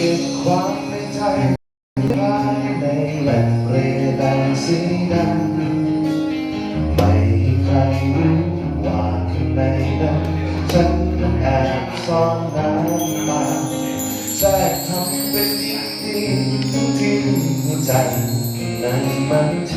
เก็บความในใจไว้ในแหล่งเดาสีดำไม่ใครรู้ว่าข้างในนั้นฉันนั้นแอบซ่อนน้ำตาแทรทำเป็นดีทั้งที่หัวใจข้ในมัน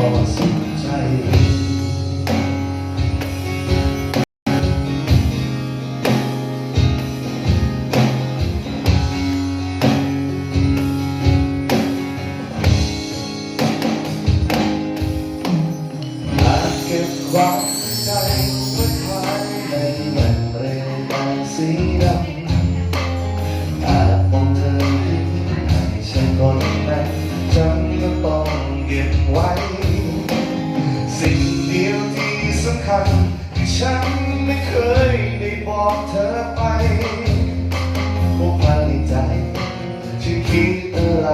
我心醉。ความใจไว้ภายในมันเร็วบางสีดำ เธอไปพวกมันในใจฉันคิดอะไร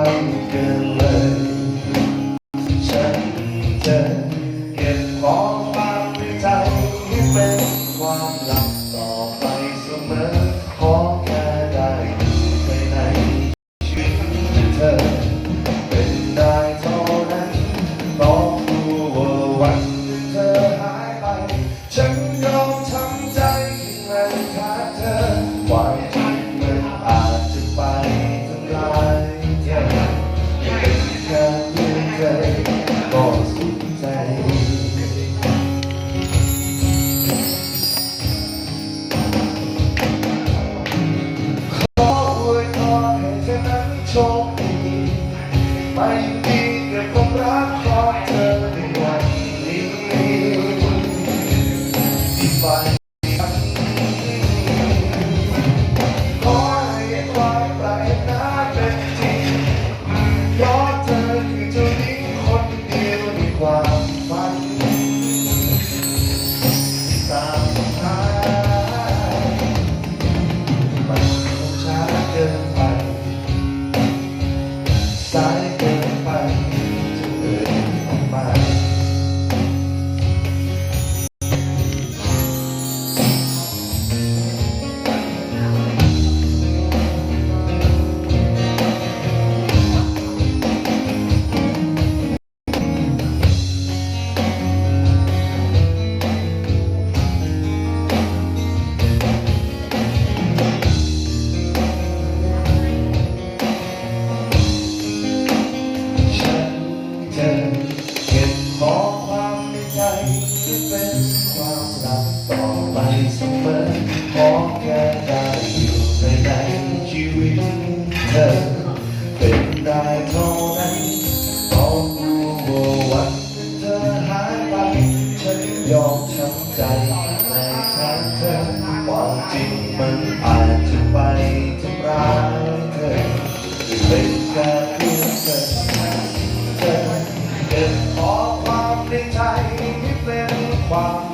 เกินเลย ฉันจะเก็บของคามในใจให้เป็นความลับต่อ เป็นความรักต่อไปเสมอขอแค่ได้อยู่ในชีวิตเธอ เป็นได้เท่านั้นต้อรู้ว่าวันเธอหายไป ฉันยอมช้ำใจในแทนเธอความจริงมันอาจจะไปทำร้าเธอเป็นแค่ one